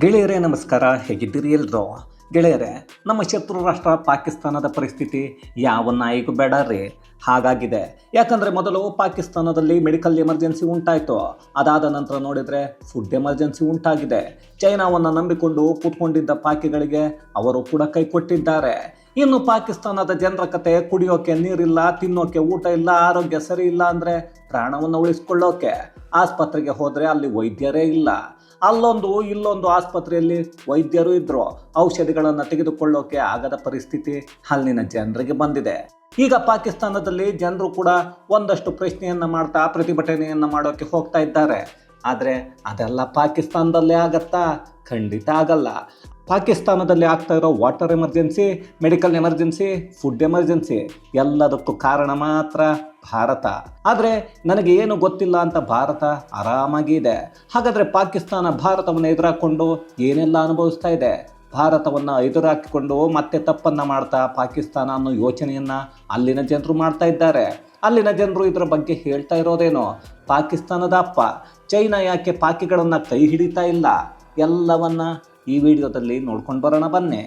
ಗೆಳೆಯರೇ, ನಮಸ್ಕಾರ. ಹೇಗಿದ್ದೀರಿ ಎಲ್ರೋ ಗೆಳೆಯರೇ, ನಮ್ಮ ಶತ್ರು ರಾಷ್ಟ್ರ ಪಾಕಿಸ್ತಾನದ ಪರಿಸ್ಥಿತಿ ಯಾವ ನಾಯಿಗೂ ಬೇಡ ರೀ. ಹಾಗಾಗಿದೆ. ಯಾಕಂದರೆ ಮೊದಲು ಪಾಕಿಸ್ತಾನದಲ್ಲಿ ಮೆಡಿಕಲ್ ಎಮರ್ಜೆನ್ಸಿ ಉಂಟಾಯಿತು. ಅದಾದ ನಂತರ ನೋಡಿದರೆ ಫುಡ್ ಎಮರ್ಜೆನ್ಸಿ ಉಂಟಾಗಿದೆ. ಚೈನಾವನ್ನು ನಂಬಿಕೊಂಡು ಕೂತ್ಕೊಂಡಿದ್ದ ಪಾಕಿಗಳಿಗೆ ಅವರು ಕೂಡ ಕೈ ಕೊಟ್ಟಿದ್ದಾರೆ. ಇನ್ನು ಪಾಕಿಸ್ತಾನದ ಜನರ ಕತೆ, ಕುಡಿಯೋಕೆ ನೀರಿಲ್ಲ, ತಿನ್ನೋಕೆ ಊಟ ಇಲ್ಲ, ಆರೋಗ್ಯ ಸರಿ ಇಲ್ಲ ಅಂದರೆ ಪ್ರಾಣವನ್ನು ಉಳಿಸ್ಕೊಳ್ಳೋಕೆ. ಆಸ್ಪತ್ರೆಗೆ ಹೋದರೆ ಅಲ್ಲಿ ವೈದ್ಯರೇ ಇಲ್ಲ. ಅಲ್ಲೊಂದು, ಇಲ್ಲೊಂದು ಆಸ್ಪತ್ರೆಯಲ್ಲಿ ವೈದ್ಯರು ಇದ್ರು. ಔಷಧಿಗಳನ್ನು ತೆಗೆದುಕೊಳ್ಳೋಕೆ ಆಗದ ಪರಿಸ್ಥಿತಿ ಅಲ್ಲಿನ ಜನರಿಗೆ ಬಂದಿದೆ. ಈಗ ಪಾಕಿಸ್ತಾನದಲ್ಲಿ ಜನರು ಕೂಡ ಒಂದಷ್ಟು ಪ್ರಶ್ನೆಯನ್ನು ಮಾಡ್ತಾ, ಪ್ರತಿಭಟನೆಯನ್ನು ಮಾಡೋಕ್ಕೆ ಹೋಗ್ತಾ ಇದ್ದಾರೆ. ಆದರೆ ಅದೆಲ್ಲ ಪಾಕಿಸ್ತಾನದಲ್ಲೇ ಆಗತ್ತಾ? ಖಂಡಿತ ಆಗಲ್ಲ. ಪಾಕಿಸ್ತಾನದಲ್ಲಿ ಆಗ್ತಾ ಇರೋ water emergency, medical emergency, food emergency ಎಲ್ಲದಕ್ಕೂ ಕಾರಣ ಮಾತ್ರ ಭಾರತ. ಆದರೆ ನನಗೆ ಏನು ಗೊತ್ತಿಲ್ಲ ಅಂತ ಭಾರತ ಆರಾಮಾಗಿ ಇದೆ. ಹಾಗಾದರೆ ಪಾಕಿಸ್ತಾನ ಭಾರತವನ್ನು ಎದುರಾಕೊಂಡು ಏನೆಲ್ಲ ಅನುಭವಿಸ್ತಾ ಇದೆ? ಭಾರತವನ್ನು ಎದುರಾಕಿಕೊಂಡು ಮತ್ತೆ ತಪ್ಪನ್ನು ಮಾಡ್ತಾ ಪಾಕಿಸ್ತಾನ ಅನ್ನೋ ಯೋಚನೆಯನ್ನು ಅಲ್ಲಿನ ಜನರು ಮಾಡ್ತಾ ಇದ್ದಾರೆ. ಅಲ್ಲಿನ ಜನರು ಇದರ ಬಗ್ಗೆ ಹೇಳ್ತಾ ಇರೋದೇನು? ಪಾಕಿಸ್ತಾನದ ಅಪ್ಪ, ಚೈನಾ ಯಾಕೆ ಪಾಕಿಗಳನ್ನು ಕೈ ಹಿಡಿತಾ ಇಲ್ಲ? ಎಲ್ಲವನ್ನ ಈ ವಿಡಿಯೋದಲ್ಲಿ ನೋಡ್ಕೊಂಡು ಬರೋಣ ಬನ್ನಿ.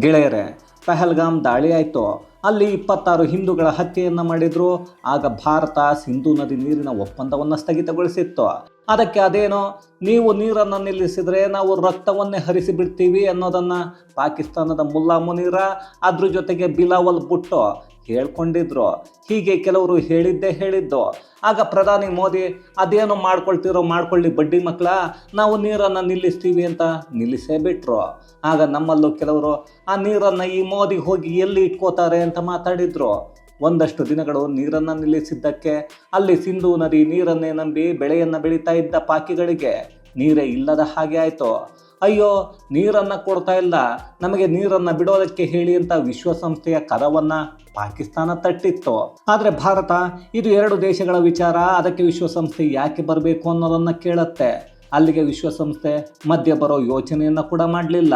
ಗೆಳೆಯರೇ, ಪೆಹಲ್ಗಾಮ್ ದಾಳಿ ಆಯಿತು ಅಲ್ಲಿ ಇಪ್ಪತ್ತಾರು ಹಿಂದೂಗಳ ಹತ್ಯೆಯನ್ನು ಮಾಡಿದ್ರು. ಆಗ ಭಾರತ ಸಿಂಧೂ ನದಿ ನೀರಿನ ಒಪ್ಪಂದವನ್ನು ಸ್ಥಗಿತಗೊಳಿಸಿತ್ತು. ಅದಕ್ಕೆ ಅದೇನೋ, ನೀವು ನೀರನ್ನು ನಿಲ್ಲಿಸಿದರೆ ನಾವು ರಕ್ತವನ್ನೇ ಹರಿಸಿ ಬಿಡ್ತೀವಿ ಅನ್ನೋದನ್ನು ಪಾಕಿಸ್ತಾನದ ಮುಲ್ಲಾ ಮುನೀರ ಅದ್ರ ಜೊತೆಗೆ ಬಿಲಾವಲ್ ಬುಟ್ಟೋ ಹೇಳ್ಕೊಂಡಿದ್ರು. ಹೀಗೆ ಕೆಲವರು ಹೇಳಿದ್ದೇ ಹೇಳಿದ್ದು. ಆಗ ಪ್ರಧಾನಿ ಮೋದಿ, ಅದೇನು ಮಾಡ್ಕೊಳ್ತಿರೋ ಮಾಡ್ಕೊಳ್ಳಿ ಬಡ್ಡಿ ಮಕ್ಕಳ ನಾವು ನೀರನ್ನು ನಿಲ್ಲಿಸ್ತೀವಿ ಅಂತ ನಿಲ್ಲಿಸೇ ಬಿಟ್ರು. ಆಗ ನಮ್ಮಲ್ಲೂ ಕೆಲವರು, ಆ ನೀರನ್ನು ಈ ಮೋದಿ ಹೋಗಿ ಎಲ್ಲಿ ಇಟ್ಕೋತಾರೆ ಅಂತ ಮಾತಾಡಿದ್ರು. ಒಂದಷ್ಟು ದಿನಗಳು ನೀರನ್ನು ನಿಲ್ಲಿಸಿದ್ದಕ್ಕೆ, ಅಲ್ಲಿ ಸಿಂಧೂ ನದಿ ನೀರನ್ನೇ ನಂಬಿ ಬೆಳೆಯನ್ನು ಬೆಳೀತಾ ಇದ್ದ ಪಾಕಿಗಳಿಗೆ ನೀರೇ ಇಲ್ಲದ ಹಾಗೆ ಆಯಿತು. ಅಯ್ಯೋ, ನೀರನ್ನು ಕೊಡ್ತಾ ಇಲ್ಲ. ನಮಗೆ ನೀರನ್ನು ಬಿಡೋದಕ್ಕೆ ಹೇಳಿ ಅಂತ ವಿಶ್ವಸಂಸ್ಥೆಯ ಕರವನ್ನ ಪಾಕಿಸ್ತಾನ ತಟ್ಟಿತ್ತು. ಆದರೆ ಭಾರತ, ಇದು ಎರಡು ದೇಶಗಳ ವಿಚಾರ, ಅದಕ್ಕೆ ವಿಶ್ವಸಂಸ್ಥೆ ಯಾಕೆ ಬರಬೇಕು ಅನ್ನೋದನ್ನು ಕೇಳುತ್ತೆ. ಅಲ್ಲಿಗೆ ವಿಶ್ವಸಂಸ್ಥೆ, ಮಧ್ಯ ಬರೋ ಯೋಚನೆಯನ್ನು ಕೂಡ ಮಾಡಲಿಲ್ಲ.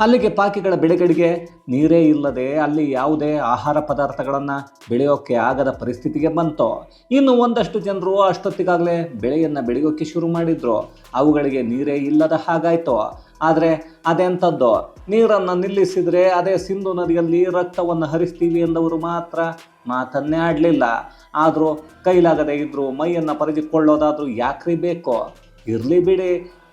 ಅಲ್ಲಿಗೆ ಪಾಕಿಗಳ ಬೆಳೆಗಳಿಗೆ ನೀರೇ ಇಲ್ಲದೆ ಅಲ್ಲಿ ಯಾವುದೇ ಆಹಾರ ಪದಾರ್ಥಗಳನ್ನು ಬೆಳೆಯೋಕ್ಕೆ ಆಗದ ಪರಿಸ್ಥಿತಿಗೆ ಬಂತು. ಇನ್ನು ಒಂದಷ್ಟು ಜನರು ಅಷ್ಟೊತ್ತಿಗಾಗಲೇ ಬೆಳೆಯನ್ನು ಬೆಳೆಯೋಕ್ಕೆ ಶುರು ಮಾಡಿದ್ರು. ಅವುಗಳಿಗೆ ನೀರೇ ಇಲ್ಲದ ಹಾಗಾಯಿತು. ಆದರೆ ಅದೆಂಥದ್ದು ನೀರನ್ನು ನಿಲ್ಲಿಸಿದರೆ ಅದೇ ಸಿಂಧು ನದಿಯಲ್ಲಿ ರಕ್ತವನ್ನು ಹರಿಸ್ತೀವಿ ಎಂದವರು ಮಾತ್ರ ಮಾತನ್ನೇ ಆಡಲಿಲ್ಲ. ಆದರೂ ಕೈಲಾಗದೇ ಇದ್ದರು ಮೈಯನ್ನು ಪರಿದುಕೊಳ್ಳೋದಾದರೂ ಯಾಕ್ರಿ ಬೇಕು? ಇರಲಿ ಬಿಡಿ.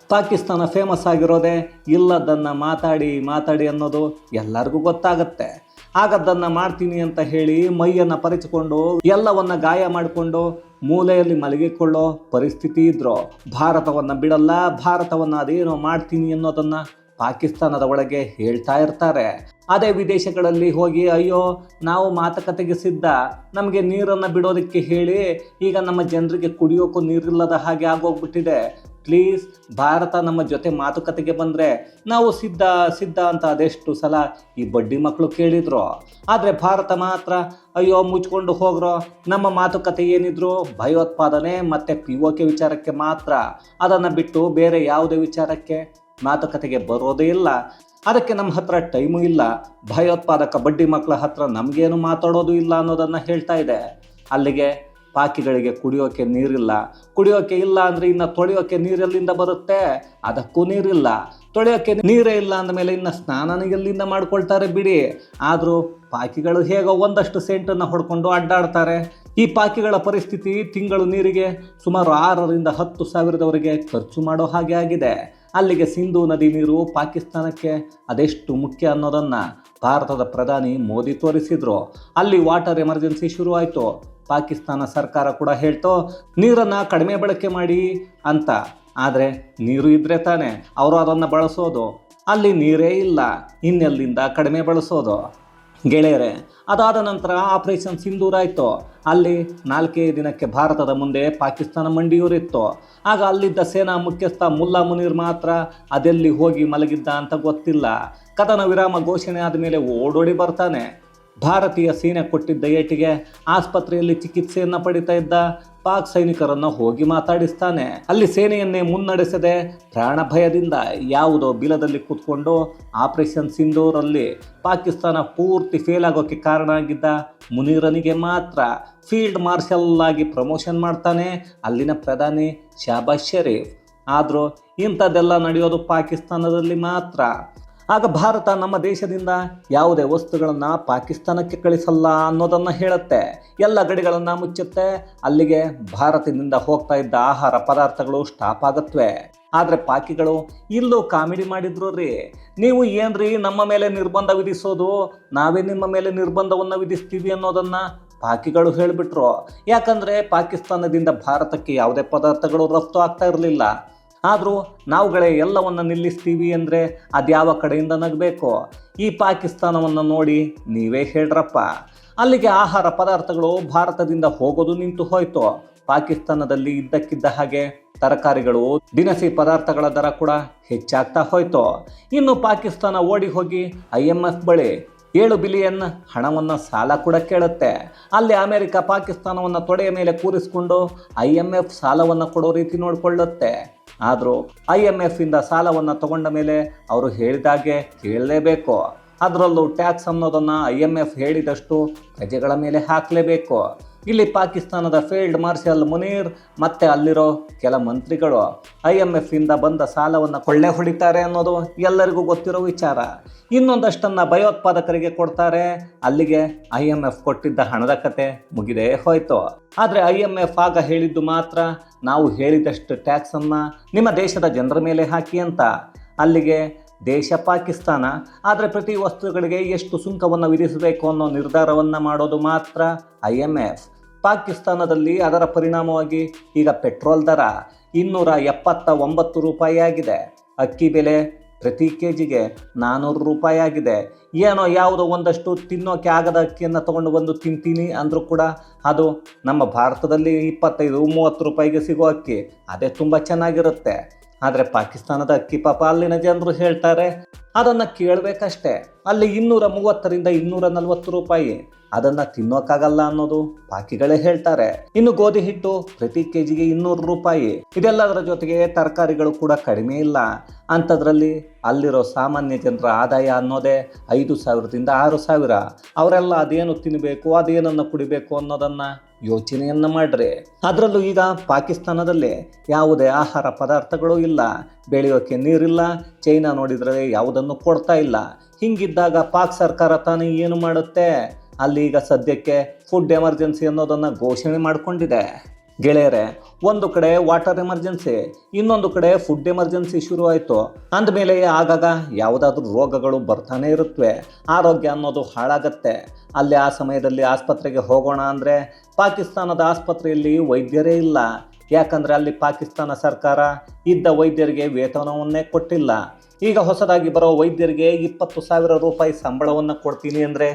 ಪಾಕಿಸ್ತಾನ ಫೇಮಸ್ ಆಗಿರೋದೇ ಇಲ್ಲದನ್ನು ಮಾತಾಡಿ ಮಾತಾಡಿ ಅನ್ನೋದು ಎಲ್ಲರಿಗೂ ಗೊತ್ತಾಗುತ್ತೆ. ಆಗದ್ದನ್ನು ಮಾಡ್ತೀನಿ ಅಂತ ಹೇಳಿ ಮೈಯನ್ನು ಪರಿಚಿಕೊಂಡು, ಎಲ್ಲವನ್ನ ಗಾಯ ಮಾಡಿಕೊಂಡು ಮೂಲೆಯಲ್ಲಿ ಮಲಗಿಕೊಳ್ಳೋ ಪರಿಸ್ಥಿತಿ ಇದ್ರು. ಭಾರತವನ್ನು ಬಿಡಲ್ಲ, ಭಾರತವನ್ನು ಅದೇನೋ ಮಾಡ್ತೀನಿ ಅನ್ನೋದನ್ನು ಪಾಕಿಸ್ತಾನದ ಒಳಗೆ ಹೇಳ್ತಾ ಇರ್ತಾರೆ. ಅದೇ ವಿದೇಶಗಳಲ್ಲಿ ಹೋಗಿ, ಅಯ್ಯೋ, ನಾವು ಮಾತುಕತೆಗೆ ಸಿದ್ಧ. ನಮಗೆ ನೀರನ್ನು ಬಿಡೋದಕ್ಕೆ ಹೇಳಿ, ಈಗ ನಮ್ಮ ಜನರಿಗೆ ಕುಡಿಯೋಕ್ಕೂ ನೀರಿಲ್ಲದ ಹಾಗೆ ಆಗೋಗ್ಬಿಟ್ಟಿದೆ. ಪ್ಲೀಸ್, ಭಾರತ ನಮ್ಮ ಜೊತೆ ಮಾತುಕತೆಗೆ ಬಂದರೆ ನಾವು ಸಿದ್ಧ ಸಿದ್ಧ ಅಂತ ಅದೆಷ್ಟು ಸಲ ಈ ಬಡ್ಡಿ ಮಕ್ಕಳು ಕೇಳಿದ್ರು. ಆದರೆ ಭಾರತ ಮಾತ್ರ, ಅಯ್ಯೋ, ಮುಚ್ಕೊಂಡು ಹೋಗ್ರೋ. ನಮ್ಮ ಮಾತುಕತೆ ಏನಿದ್ರು? ಭಯೋತ್ಪಾದನೆ ಮತ್ತು ಪಿ ಒ ಕೆ ವಿಚಾರಕ್ಕೆ ಮಾತ್ರ. ಅದನ್ನು ಬಿಟ್ಟು ಬೇರೆ ಯಾವುದೇ ವಿಚಾರಕ್ಕೆ? ಮಾತುಕತೆಗೆ ಬರೋದೇ ಇಲ್ಲ. ಅದಕ್ಕೆ ನಮ್ಮ ಹತ್ರ ಟೈಮು ಇಲ್ಲ. ಭಯೋತ್ಪಾದಕ ಬಡ್ಡಿ ಮಕ್ಕಳ ಹತ್ರ ನಮಗೇನು ಮಾತಾಡೋದು ಇಲ್ಲ ಅನ್ನೋದನ್ನು ಹೇಳ್ತಾ ಇದೆ. ಅಲ್ಲಿಗೆ ಪಾಕಿಗಳಿಗೆ ಕುಡಿಯೋಕೆ ನೀರಿಲ್ಲ. ಕುಡಿಯೋಕೆ ಇಲ್ಲ ಅಂದರೆ ಇನ್ನು ತೊಳೆಯೋಕೆ ನೀರೆಲ್ಲಿಂದ ಬರುತ್ತೆ? ಅದಕ್ಕೂ ನೀರಿಲ್ಲ. ತೊಳೆಯೋಕೆ ನೀರೇ ಇಲ್ಲ ಅಂದಮೇಲೆ ಇನ್ನು ಸ್ನಾನನ ಎಲ್ಲಿಂದ ಮಾಡ್ಕೊಳ್ತಾರೆ ಬಿಡಿ. ಆದರೂ ಪಾಕಿಗಳು ಹೇಗೋ ಒಂದಷ್ಟು ಸೆಂಟನ್ನು ಹೊಡ್ಕೊಂಡು ಅಡ್ಡಾಡ್ತಾರೆ. ಈ ಪಾಕಿಗಳ ಪರಿಸ್ಥಿತಿ ತಿಂಗಳು ನೀರಿಗೆ ಸುಮಾರು ಆರರಿಂದ ಹತ್ತು ಸಾವಿರದವರೆಗೆ ಖರ್ಚು ಮಾಡೋ ಹಾಗೆ ಆಗಿದೆ. ಅಲ್ಲಿಗೆ ಸಿಂಧೂ ನದಿ ನೀರು ಪಾಕಿಸ್ತಾನಕ್ಕೆ ಅದೆಷ್ಟು ಮುಖ್ಯ ಅನ್ನೋದನ್ನು ಭಾರತದ ಪ್ರಧಾನಿ ಮೋದಿ ತೋರಿಸಿದ್ರು. ಅಲ್ಲಿ ವಾಟರ್ ಎಮರ್ಜೆನ್ಸಿ ಶುರುವಾಯಿತು. ಪಾಕಿಸ್ತಾನ ಸರ್ಕಾರ ಕೂಡ ಹೇಳ್ತೋ, ನೀರನ್ನು ಕಡಿಮೆ ಬಳಕೆ ಮಾಡಿ ಅಂತ. ಆದರೆ ನೀರು ಇದ್ರೆ ತಾನೆ, ಅವರು ಅದನ್ನು ಬಳಸೋದು. ಅಲ್ಲಿ ನೀರೇ ಇಲ್ಲ, ಇನ್ನೆಲ್ಲಿಂದ ಕಡಿಮೆ ಬಳಸೋದು? ಗೆಳೆಯರೆ, ಅದಾದ ನಂತರ ಆಪರೇಷನ್ ಸಿಂಧೂರ್ ಆಯಿತು. ಅಲ್ಲಿ ನಾಲ್ಕೇ ದಿನಕ್ಕೆ ಭಾರತದ ಮುಂದೆ ಪಾಕಿಸ್ತಾನ ಮಂಡಿಯೂರಿತ್ತು. ಆಗ ಅಲ್ಲಿದ್ದ ಸೇನಾ ಮುಖ್ಯಸ್ಥ ಮುಲ್ಲಾ ಮುನೀರ್ ಮಾತ್ರ ಅದೆಲ್ಲಿ ಹೋಗಿ ಮಲಗಿದ್ದ ಅಂತ ಗೊತ್ತಿಲ್ಲ. ಕದನ ವಿರಾಮ ಘೋಷಣೆ ಆದಮೇಲೆ ಓಡೋಡಿ ಬರ್ತಾನೆ. ಭಾರತೀಯ ಸೇನೆ ಕೊಟ್ಟಿದ್ದ ಏಟಿಗೆ ಆಸ್ಪತ್ರೆಯಲ್ಲಿ ಚಿಕಿತ್ಸೆಯನ್ನು ಪಡಿತಾ ಇದ್ದ ಪಾಕ್ ಸೈನಿಕರನ್ನು ಹೋಗಿ ಮಾತಾಡಿಸ್ತಾನೆ. ಅಲ್ಲಿ ಸೇನೆಯನ್ನೇ ಮುನ್ನಡೆಸದೆ ಪ್ರಾಣ ಭಯದಿಂದ ಯಾವುದೋ ಬಿಲದಲ್ಲಿ ಕೂತ್ಕೊಂಡು ಆಪರೇಷನ್ ಸಿಂಧೂರಲ್ಲಿ ಪಾಕಿಸ್ತಾನ ಪೂರ್ತಿ ಫೇಲ್ ಆಗೋಕ್ಕೆ ಕಾರಣ ಆಗಿದ್ದ ಮುನೀರನಿಗೆ ಮಾತ್ರ ಫೀಲ್ಡ್ ಮಾರ್ಷಲ್ ಆಗಿ ಪ್ರಮೋಷನ್ ಮಾಡ್ತಾನೆ ಅಲ್ಲಿನ ಪ್ರಧಾನಿ ಶಾಬಾಜ್ ಶರೀಫ್. ಆದರೂ ಇಂಥದ್ದೆಲ್ಲ ನಡೆಯೋದು ಪಾಕಿಸ್ತಾನದಲ್ಲಿ ಮಾತ್ರ. ಆಗ ಭಾರತ ನಮ್ಮ ದೇಶದಿಂದ ಯಾವುದೇ ವಸ್ತುಗಳನ್ನು ಪಾಕಿಸ್ತಾನಕ್ಕೆ ಕಳಿಸಲ್ಲ ಅನ್ನೋದನ್ನು ಹೇಳುತ್ತೆ. ಎಲ್ಲ ಗಡಿಗಳನ್ನು ಮುಚ್ಚುತ್ತೆ. ಅಲ್ಲಿಗೆ ಭಾರತದಿಂದ ಹೋಗ್ತಾ ಇದ್ದ ಆಹಾರ ಪದಾರ್ಥಗಳು ಸ್ಟಾಪ್ ಆಗತ್ವೆ. ಆದರೆ ಪಾಕಿಗಳು, ಇಲ್ಲೂ ಕಾಮಿಡಿ ಮಾಡಿದ್ರು ರೀ. ನೀವು ಏನ್ರಿ ನಮ್ಮ ಮೇಲೆ ನಿರ್ಬಂಧ ವಿಧಿಸೋದು? ನಾವೇ ನಿಮ್ಮ ಮೇಲೆ ನಿರ್ಬಂಧವನ್ನು ವಿಧಿಸ್ತೀವಿ ಅನ್ನೋದನ್ನು ಪಾಕಿಗಳು ಹೇಳಿಬಿಟ್ರು. ಯಾಕಂದರೆ ಪಾಕಿಸ್ತಾನದಿಂದ ಭಾರತಕ್ಕೆ ಯಾವುದೇ ಪದಾರ್ಥಗಳು ರಫ್ತು ಆಗ್ತಾ ಇರಲಿಲ್ಲ. ಆದರೂ ನಾವುಗಳೇ ಎಲ್ಲವನ್ನು ನಿಲ್ಲಿಸ್ತೀವಿ ಅಂದರೆ ಅದ್ಯಾವ ಕಡೆಯಿಂದ ನಗಬೇಕು? ಈ ಪಾಕಿಸ್ತಾನವನ್ನು ನೋಡಿ ನೀವೇ ಹೇಳ್ರಪ್ಪ. ಅಲ್ಲಿಗೆ ಆಹಾರ ಪದಾರ್ಥಗಳು ಭಾರತದಿಂದ ಹೋಗೋದು ನಿಂತು ಹೋಯ್ತು. ಪಾಕಿಸ್ತಾನದಲ್ಲಿ ಇದ್ದಕ್ಕಿದ್ದ ಹಾಗೆ ತರಕಾರಿಗಳು, ದಿನಸಿ ಪದಾರ್ಥಗಳ ದರ ಕೂಡ ಹೆಚ್ಚಾಗ್ತಾ ಹೋಯ್ತು. ಇನ್ನು ಪಾಕಿಸ್ತಾನ ಓಡಿ ಹೋಗಿ ಐ ಎಂ ಎಫ್ ಬಳಿ ಏಳು ಬಿಲಿಯನ್ ಹಣವನ್ನು ಸಾಲ ಕೂಡ ಕೇಳುತ್ತೆ. ಅಲ್ಲಿ ಅಮೆರಿಕ ಪಾಕಿಸ್ತಾನವನ್ನು ತೊಡೆಯ ಮೇಲೆ ಕೂರಿಸಿಕೊಂಡು ಐ ಎಂ ಎಫ್ ಸಾಲವನ್ನು ಕೊಡೋ ರೀತಿ ನೋಡಿಕೊಳ್ಳುತ್ತೆ. ಆದರೂ ಐ ಎಂ ಎಫಿಂದ ಸಾಲವನ್ನು ತಗೊಂಡ ಮೇಲೆ ಅವರು ಹೇಳಿದಾಗೆ ಕೇಳಲೇಬೇಕು ಅದರಲ್ಲೂ ಟ್ಯಾಕ್ಸ್ ಅನ್ನೋದನ್ನು ಐ ಎಂ ಎಫ್ ಹೇಳಿದಷ್ಟು ಪ್ರಜೆಗಳ ಮೇಲೆ ಹಾಕಲೇಬೇಕು. ಇಲ್ಲಿ ಪಾಕಿಸ್ತಾನದ ಫೀಲ್ಡ್ ಮಾರ್ಷಲ್ ಮುನೀರ್, ಮತ್ತೆ ಅಲ್ಲಿರೋ ಕೆಲ ಮಂತ್ರಿಗಳು ಐ ಎಂ ಎಫ್ ಇಂದ ಬಂದ ಸಾಲವನ್ನು ಕೊಳ್ಳೆ ಹೊಡಿತಾರೆ ಅನ್ನೋದು ಎಲ್ಲರಿಗೂ ಗೊತ್ತಿರೋ ವಿಚಾರ. ಇನ್ನೊಂದಷ್ಟನ್ನು ಭಯೋತ್ಪಾದಕರಿಗೆ ಕೊಡ್ತಾರೆ, ಅಲ್ಲಿಗೆ ಐ ಎಂ ಎಫ್ ಕೊಟ್ಟಿದ್ದ ಹಣದ ಕತೆ ಮುಗಿದೇ ಹೋಯ್ತು. ಆದರೆ ಐ ಎಂ ಎಫ್ ಆಗ ಹೇಳಿದ್ದು ಮಾತ್ರ ನಾವು ಹೇಳಿದಷ್ಟು ಟ್ಯಾಕ್ಸನ್ನು ನಿಮ್ಮ ದೇಶದ ಜನರ ಮೇಲೆ ಹಾಕಿ ಅಂತ. ಅಲ್ಲಿಗೆ ದೇಶ ಪಾಕಿಸ್ತಾನ. ಆದರೆ ಪ್ರತಿ ವಸ್ತುಗಳಿಗೆ ಎಷ್ಟು ಸುಂಕವನ್ನು ವಿಧಿಸಬೇಕು ಅನ್ನೋ ನಿರ್ಧಾರವನ್ನು ಮಾಡೋದು ಮಾತ್ರ ಐ ಎಂ ಎಫ್. ಪಾಕಿಸ್ತಾನದಲ್ಲಿ ಅದರ ಪರಿಣಾಮವಾಗಿ ಈಗ ಪೆಟ್ರೋಲ್ ದರ ಇನ್ನೂರ ಎಪ್ಪತ್ತ ಒಂಬತ್ತು ರೂಪಾಯಿ ಆಗಿದೆ ಅಕ್ಕಿ ಬೆಲೆ ಪ್ರತಿ ಕೆ ಜಿಗೆ ನಾನ್ನೂರು ರೂಪಾಯಿ ಆಗಿದೆ ಏನೋ ಯಾವುದೋ ಒಂದಷ್ಟು ತಿನ್ನೋಕೆ ಆಗದ ಅಕ್ಕಿಯನ್ನು ತೊಗೊಂಡು ಬಂದು ತಿಂತೀನಿ ಅಂದರೂ ಕೂಡ ಅದು ನಮ್ಮ ಭಾರತದಲ್ಲಿ ಇಪ್ಪತ್ತೈದು ಮೂವತ್ತು ರೂಪಾಯಿಗೆ ಸಿಗೋ ಅಕ್ಕಿ. ಅದೇ ತುಂಬ ಚೆನ್ನಾಗಿರುತ್ತೆ. ಆದರೆ ಪಾಕಿಸ್ತಾನದ ಅಕ್ಕಿ ಪಾಪ ಅಲ್ಲಿನ ಜನರು ಹೇಳ್ತಾರೆ. ಅದನ್ನು ಕೇಳಬೇಕಷ್ಟೇ. ಅಲ್ಲಿ ಇನ್ನೂರ ಮೂವತ್ತರಿಂದ ಇನ್ನೂರ ನಲವತ್ತು ರೂಪಾಯಿ. ಅದನ್ನು ತಿನ್ನೋಕ್ಕಾಗಲ್ಲ ಅನ್ನೋದು ಪಾಕಿಗಳೇ ಹೇಳ್ತಾರೆ. ಇನ್ನು ಗೋಧಿ ಹಿಟ್ಟು ಪ್ರತಿ ಕೆಜಿಗೆ ಇನ್ನೂರು ರೂಪಾಯಿ. ಇದೆಲ್ಲದರ ಜೊತೆಗೆ ತರಕಾರಿಗಳು ಕೂಡ ಕಡಿಮೆ ಇಲ್ಲ. ಅಂಥದ್ರಲ್ಲಿ ಅಲ್ಲಿರೋ ಸಾಮಾನ್ಯ ಜನರ ಆದಾಯ ಅನ್ನೋದೇ ಐದು ಸಾವಿರದಿಂದ ಆರು ಸಾವಿರ. ಅವರೆಲ್ಲ ಅದೇನು ತಿನ್ನಬೇಕು ಅದೇನನ್ನು ಕುಡಿಬೇಕು ಅನ್ನೋದನ್ನು ಯೋಚನೆಯನ್ನು ಮಾಡ್ರಿ. ಅದರಲ್ಲೂ ಈಗ ಪಾಕಿಸ್ತಾನದಲ್ಲಿ ಯಾವುದೇ ಆಹಾರ ಪದಾರ್ಥಗಳು ಇಲ್ಲ. ಬೆಳೆಯೋಕೆ ನೀರಿಲ್ಲ, ಚೈನಾ ನೋಡಿದರೆ ಯಾವುದನ್ನು ಕೊಡ್ತಾ ಇಲ್ಲ. ಹಿಂಗಿದ್ದಾಗ ಪಾಕ್ ಸರ್ಕಾರ ತಾನೇ ಏನು ಮಾಡುತ್ತೆ? ಅಲ್ಲಿ ಈಗ ಸದ್ಯಕ್ಕೆ ಫುಡ್ ಎಮರ್ಜೆನ್ಸಿ ಅನ್ನೋದನ್ನು ಘೋಷಣೆ ಮಾಡಿಕೊಂಡಿದೆ. ಗೆಳೆಯರೆ, ಒಂದು ಕಡೆ ವಾಟರ್ ಎಮರ್ಜೆನ್ಸಿ ಇನ್ನೊಂದು ಕಡೆ ಫುಡ್ ಎಮರ್ಜೆನ್ಸಿ ಶುರು ಆಯಿತು. ಅಂದಮೇಲೆ ಆಗಾಗ ಯಾವುದಾದ್ರೂ ರೋಗಗಳು ಬರ್ತಾನೆ ಇರುತ್ತವೆ ಆರೋಗ್ಯ ಅನ್ನೋದು ಹಾಳಾಗತ್ತೆ. ಅಲ್ಲಿ ಆ ಸಮಯದಲ್ಲಿ ಆಸ್ಪತ್ರೆಗೆ ಹೋಗೋಣ ಅಂದರೆ ಪಾಕಿಸ್ತಾನದ ಆಸ್ಪತ್ರೆಯಲ್ಲಿ ವೈದ್ಯರೇ ಇಲ್ಲ. ಯಾಕಂದರೆ ಅಲ್ಲಿ ಪಾಕಿಸ್ತಾನ ಸರ್ಕಾರ ಇದ್ದ ವೈದ್ಯರಿಗೆ ವೇತನವನ್ನೇ ಕೊಟ್ಟಿಲ್ಲ. ಈಗ ಹೊಸದಾಗಿ ಬರೋ ವೈದ್ಯರಿಗೆ ಇಪ್ಪತ್ತು ಸಾವಿರ ರೂಪಾಯಿ ಸಂಬಳವನ್ನು ಕೊಡ್ತೀನಿ ಅಂದರೆ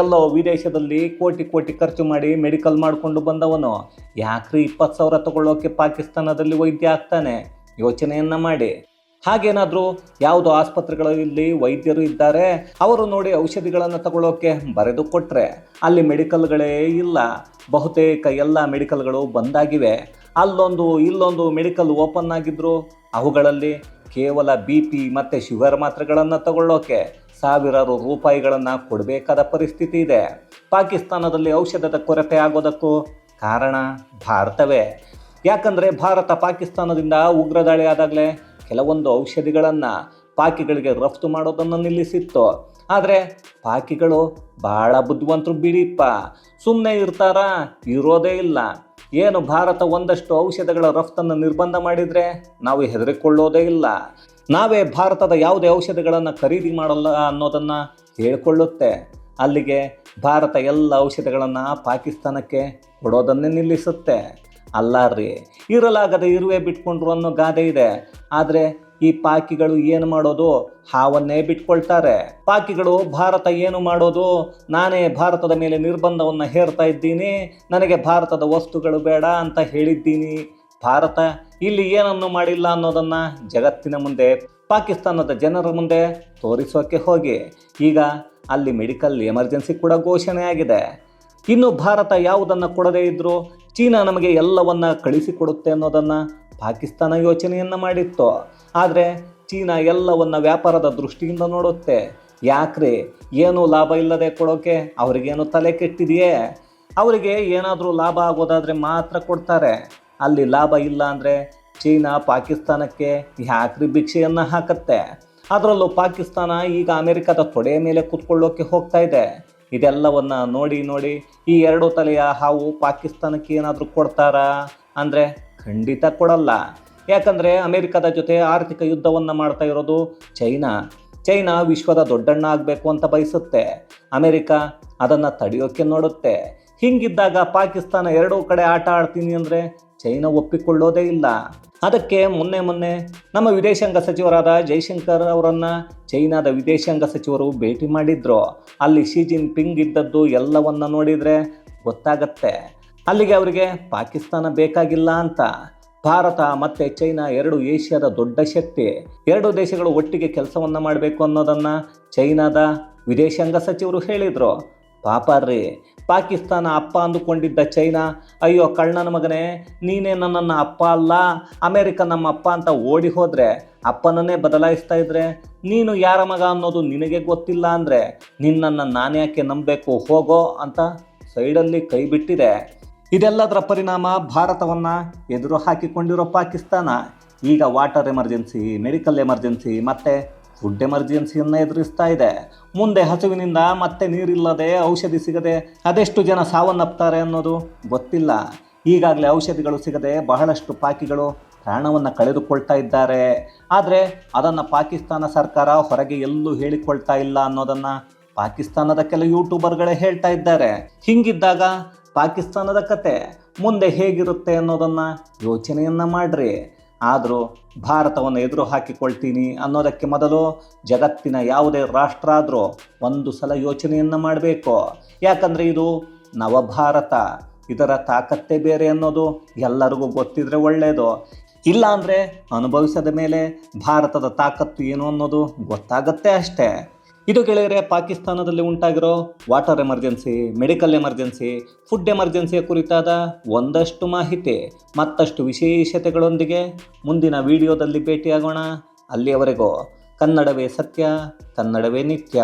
ಎಲ್ಲೋ ವಿದೇಶದಲ್ಲಿ ಕೋಟಿ ಕೋಟಿ ಖರ್ಚು ಮಾಡಿ ಮೆಡಿಕಲ್ ಮಾಡಿಕೊಂಡು ಬಂದವನು. ಯಾಕ್ರಿ ಇಪ್ಪತ್ತು ಸಾವಿರ ತಗೊಳ್ಳೋಕೆ ಪಾಕಿಸ್ತಾನದಲ್ಲಿ ವೈದ್ಯ ಆಗ್ತಾನೆ? ಯೋಚನೆಯನ್ನು ಮಾಡಿ. ಹಾಗೇನಾದರೂ ಯಾವುದೋ ಆಸ್ಪತ್ರೆಗಳಲ್ಲಿ ವೈದ್ಯರು ಇದ್ದಾರೆ, ಅವರು ನೋಡಿ ಔಷಧಿಗಳನ್ನು ತಗೊಳ್ಳೋಕೆ ಬರೆದು ಕೊಟ್ಟರೆ ಅಲ್ಲಿ ಮೆಡಿಕಲ್ಗಳೇ ಇಲ್ಲ. ಬಹುತೇಕ ಎಲ್ಲ ಮೆಡಿಕಲ್ಗಳು ಬಂದಾಗಿವೆ ಅಲ್ಲೊಂದು ಇಲ್ಲೊಂದು ಮೆಡಿಕಲ್ ಓಪನ್ ಆಗಿದ್ರು, ಅವುಗಳಲ್ಲಿ ಕೇವಲ ಬಿ ಪಿ ಮತ್ತು ಶುಗರ್ ಮಾತ್ರೆಗಳನ್ನು ತಗೊಳ್ಳೋಕೆ ಸಾವಿರಾರು ರೂಪಾಯಿಗಳನ್ನು ಕೊಡಬೇಕಾದ ಪರಿಸ್ಥಿತಿ ಇದೆ. ಪಾಕಿಸ್ತಾನದಲ್ಲಿ ಔಷಧದ ಕೊರತೆ ಆಗೋದಕ್ಕೂ ಕಾರಣ ಭಾರತವೇ. ಯಾಕಂದರೆ ಭಾರತ ಪಾಕಿಸ್ತಾನದಿಂದ ಉಗ್ರ ದಾಳಿ ಆದಾಗಲೇ ಕೆಲವೊಂದು ಔಷಧಿಗಳನ್ನು ಪಾಕಿಗಳಿಗೆ ರಫ್ತು ಮಾಡೋದನ್ನು ನಿಲ್ಲಿಸಿತ್ತು. ಆದರೆ ಪಾಕಿಗಳು ಭಾಳ ಬುದ್ಧಿವಂತರು ಬಿಡಿಪ್ಪ. ಸುಮ್ಮನೆ ಇರ್ತಾರಾ? ಇರೋದೇ ಇಲ್ಲ. ಏನು ಭಾರತ ಒಂದಷ್ಟು ಔಷಧಗಳ ರಫ್ತನ್ನು ನಿರ್ಬಂಧ ಮಾಡಿದರೆ ನಾವು ಹೆದರಿಕೊಳ್ಳೋದೇ ಇಲ್ಲ. ನಾವೇ ಭಾರತದ ಯಾವುದೇ ಔಷಧಗಳನ್ನು ಖರೀದಿ ಮಾಡಲ್ಲ ಅನ್ನೋದನ್ನು ಹೇಳಿಕೊಳ್ಳುತ್ತೆ. ಅಲ್ಲಿಗೆ ಭಾರತ ಎಲ್ಲ ಔಷಧಗಳನ್ನು ಪಾಕಿಸ್ತಾನಕ್ಕೆ ಕೊಡೋದನ್ನೇ ನಿಲ್ಲಿಸುತ್ತೆ. ಅಲ್ಲ ರೀ, ಇರಲಾಗದೆ ಇರುವೆ ಬಿಟ್ಕೊಂಡ್ರು ಅನ್ನೋ ಗಾದೆ ಇದೆ. ಆದರೆ ಈ ಪಾಕಿಗಳು ಏನು ಮಾಡೋದು? ಹಾವನ್ನೇ ಬಿಟ್ಕೊಳ್ತಾರೆ. ಪಾಕಿಗಳು, ಭಾರತ ಏನು ಮಾಡೋದು? ನಾನೇ ಭಾರತದ ಮೇಲೆ ನಿರ್ಬಂಧವನ್ನು ಹೇರ್ತಾ ಇದ್ದೀನಿ. ನನಗೆ ಭಾರತದ ವಸ್ತುಗಳು ಬೇಡ ಅಂತ ಹೇಳಿದ್ದೀನಿ. ಭಾರತ ಇಲ್ಲಿ ಏನನ್ನು ಮಾಡಿಲ್ಲ ಅನ್ನೋದನ್ನು ಜಗತ್ತಿನ ಮುಂದೆ, ಪಾಕಿಸ್ತಾನದ ಜನರ ಮುಂದೆ ತೋರಿಸೋಕೆ ಹೋಗಿ. ಈಗ ಅಲ್ಲಿ ಮೆಡಿಕಲ್ ಎಮರ್ಜೆನ್ಸಿ ಕೂಡ ಘೋಷಣೆ ಆಗಿದೆ. ಇನ್ನು ಭಾರತ ಯಾವುದನ್ನು ಕೊಡದೇ ಇದ್ದರೂ ಚೀನಾ ನಮಗೆ ಎಲ್ಲವನ್ನು ಕಳಿಸಿಕೊಡುತ್ತೆ ಅನ್ನೋದನ್ನು ಪಾಕಿಸ್ತಾನ ಯೋಚನೆಯನ್ನು ಮಾಡಿತ್ತು? ಆದರೆ ಚೀನಾ ಎಲ್ಲವನ್ನು ವ್ಯಾಪಾರದ ದೃಷ್ಟಿಯಿಂದ ನೋಡುತ್ತೆ. ಯಾಕ್ರಿ ಏನೂ ಲಾಭ ಇಲ್ಲದೆ ಕೊಡೋಕೆ ಅವರಿಗೇನು ತಲೆ ಕೆಟ್ಟಿದೆಯೇ? ಅವರಿಗೆ ಏನಾದರೂ ಲಾಭ ಆಗೋದಾದರೆ ಮಾತ್ರ ಕೊಡ್ತಾರೆ. ಅಲ್ಲಿ ಲಾಭ ಇಲ್ಲ ಅಂದರೆ ಚೀನಾ ಪಾಕಿಸ್ತಾನಕ್ಕೆ ಯಾಕ್ರಿ ಭಿಕ್ಷೆಯನ್ನು ಹಾಕತ್ತೆ? ಅದರಲ್ಲೂ ಪಾಕಿಸ್ತಾನ ಈಗ ಅಮೆರಿಕದ ತೊಡೆಯ ಮೇಲೆ ಕೂತ್ಕೊಳ್ಳೋಕೆ ಹೋಗ್ತಾ ಇದೆ. ಇದೆಲ್ಲವನ್ನು ನೋಡಿ ನೋಡಿ ಈ ಎರಡು ತಲೆಯ ಹಾವು ಪಾಕಿಸ್ತಾನಕ್ಕೆ ಏನಾದರೂ ಕೊಡ್ತಾರಾ? ಅಂದರೆ ಖಂಡಿತ ಕೊಡಲ್ಲ. ಯಾಕಂದರೆ ಅಮೆರಿಕದ ಜೊತೆ ಆರ್ಥಿಕ ಯುದ್ಧವನ್ನು ಮಾಡ್ತಾ ಇರೋದು ಚೈನಾ. ಚೈನಾ ವಿಶ್ವದ ದೊಡ್ಡಣ್ಣ ಆಗಬೇಕು ಅಂತ ಬಯಸುತ್ತೆ. ಅಮೆರಿಕ ಅದನ್ನು ತಡೆಯೋಕೆ ನೋಡುತ್ತೆ. ಹಿಂಗಿದ್ದಾಗ ಪಾಕಿಸ್ತಾನ ಎರಡೂ ಕಡೆ ಆಟ ಆಡ್ತೀನಿ ಅಂದರೆ ಚೈನಾ ಒಪ್ಪಿಕೊಳ್ಳೋದೇ ಇಲ್ಲ. ಅದಕ್ಕೆ ಮೊನ್ನೆ ಮೊನ್ನೆ ನಮ್ಮ ವಿದೇಶಾಂಗ ಸಚಿವರಾದ ಜೈಶಂಕರ್ ಅವರನ್ನು ಚೈನಾದ ವಿದೇಶಾಂಗ ಸಚಿವರು ಭೇಟಿ ಮಾಡಿದ್ರು. ಅಲ್ಲಿ ಶಿ ಜಿನ್ಪಿಂಗ್ ಇದ್ದದ್ದು ಎಲ್ಲವನ್ನ ನೋಡಿದರೆ ಗೊತ್ತಾಗತ್ತೆ. ಅಲ್ಲಿಗೆ ಅವರಿಗೆ ಪಾಕಿಸ್ತಾನ ಬೇಕಾಗಿಲ್ಲ ಅಂತ. ಭಾರತ ಮತ್ತು ಚೈನಾ ಎರಡು ಏಷ್ಯಾದ ದೊಡ್ಡ ಶಕ್ತಿ. ಎರಡು ದೇಶಗಳು ಒಟ್ಟಿಗೆ ಕೆಲಸವನ್ನು ಮಾಡಬೇಕು ಅನ್ನೋದನ್ನು ಚೈನಾದ ವಿದೇಶಾಂಗ ಸಚಿವರು ಹೇಳಿದರು. ಪಾಪಾರ್ರಿ, ಪಾಕಿಸ್ತಾನ ಅಪ್ಪ ಅಂದುಕೊಂಡಿದ್ದ ಚೈನಾ, ಅಯ್ಯೋ ಕಳ್ಳನ ಮಗನೇ, ನೀನೇ ನನ್ನನ್ನು ಅಪ್ಪ ಅಲ್ಲ, ಅಮೇರಿಕ ನಮ್ಮ ಅಪ್ಪ ಅಂತ ಓಡಿ ಹೋದರೆ, ಅಪ್ಪನನ್ನೇ ಬದಲಾಯಿಸ್ತಾ ಇದ್ರೆ, ನೀನು ಯಾರ ಮಗ ಅನ್ನೋದು ನಿನಗೆ ಗೊತ್ತಿಲ್ಲ ಅಂದರೆ, ನಿನ್ನನ್ನು ನಾನ್ಯಾಕೆ ನಂಬಬೇಕು ಹೋಗೋ ಅಂತ ಸೈಡಲ್ಲಿ ಕೈ ಬಿಟ್ಟಿದೆ. ಇದೆಲ್ಲದರ ಪರಿಣಾಮ ಭಾರತವನ್ನು ಎದುರು ಹಾಕಿಕೊಂಡಿರೋ ಪಾಕಿಸ್ತಾನ. ಈಗ ವಾಟರ್ ಎಮರ್ಜೆನ್ಸಿ, ಮೆಡಿಕಲ್ ಎಮರ್ಜೆನ್ಸಿ ಮತ್ತು ಫುಡ್ ಎಮರ್ಜೆನ್ಸಿಯನ್ನು ಎದುರಿಸ್ತಾ ಇದೆ. ಮುಂದೆ ಹಸುವಿನಿಂದ ಮತ್ತೆ ನೀರಿಲ್ಲದೆ ಔಷಧಿ ಸಿಗದೆ ಅದೆಷ್ಟು ಜನ ಸಾವನ್ನಪ್ತಾರೆ ಅನ್ನೋದು ಗೊತ್ತಿಲ್ಲ. ಈಗಾಗಲೇ ಔಷಧಿಗಳು ಸಿಗದೆ ಬಹಳಷ್ಟು ಪಾಕಿಗಳು ಪ್ರಾಣವನ್ನು ಕಳೆದುಕೊಳ್ತಾ ಇದ್ದಾರೆ. ಆದರೆ ಅದನ್ನು ಪಾಕಿಸ್ತಾನ ಸರ್ಕಾರ ಹೊರಗೆ ಎಲ್ಲೂ ಹೇಳಿಕೊಳ್ತಾ ಇಲ್ಲ ಅನ್ನೋದನ್ನು ಪಾಕಿಸ್ತಾನದ ಕೆಲ ಯೂಟ್ಯೂಬರ್ಗಳೇ ಹೇಳ್ತಾ ಇದ್ದಾರೆ. ಹಿಂಗಿದ್ದಾಗ ಪಾಕಿಸ್ತಾನದ ಕತೆ ಮುಂದೆ ಹೇಗಿರುತ್ತೆ ಅನ್ನೋದನ್ನು ಯೋಚನೆಯನ್ನು ಮಾಡ್ರಿ. ಆದರೂ ಭಾರತವನ್ನು ಎದುರು ಹಾಕಿಕೊಳ್ತೀನಿ ಅನ್ನೋದಕ್ಕೆ ಮೊದಲು ಜಗತ್ತಿನ ಯಾವುದೇ ರಾಷ್ಟ್ರ ಆದರೂ ಒಂದು ಸಲ ಯೋಚನೆಯನ್ನು ಮಾಡಬೇಕು. ಯಾಕಂದರೆ ಇದು ನವಭಾರತ, ಇದರ ತಾಕತ್ತೇ ಬೇರೆ ಅನ್ನೋದು ಎಲ್ಲರಿಗೂ ಗೊತ್ತಿದ್ರೆ ಒಳ್ಳೆಯದು ಇಲ್ಲಾಂದರೆ ಅನುಭವಿಸದ ಮೇಲೆ ಭಾರತದ ತಾಕತ್ತು ಏನು ಅನ್ನೋದು ಗೊತ್ತಾಗತ್ತೆ ಅಷ್ಟೇ. ಇದು ಗೆಳೆಯರೆ ಪಾಕಿಸ್ತಾನದಲ್ಲಿ ಉಂಟಾಗಿರೋ water emergency, medical emergency, food ಎಮರ್ಜೆನ್ಸಿಯ ಕುರಿತಾದ ಒಂದಷ್ಟು ಮಾಹಿತಿ, ಮತ್ತಷ್ಟು ವಿಶೇಷತೆಗಳೊಂದಿಗೆ ಮುಂದಿನ ವಿಡಿಯೋದಲ್ಲಿ ಭೇಟಿಯಾಗೋಣ. ಅಲ್ಲಿಯವರೆಗೂ ಕನ್ನಡವೇ ಸತ್ಯ, ಕನ್ನಡವೇ ನಿತ್ಯ.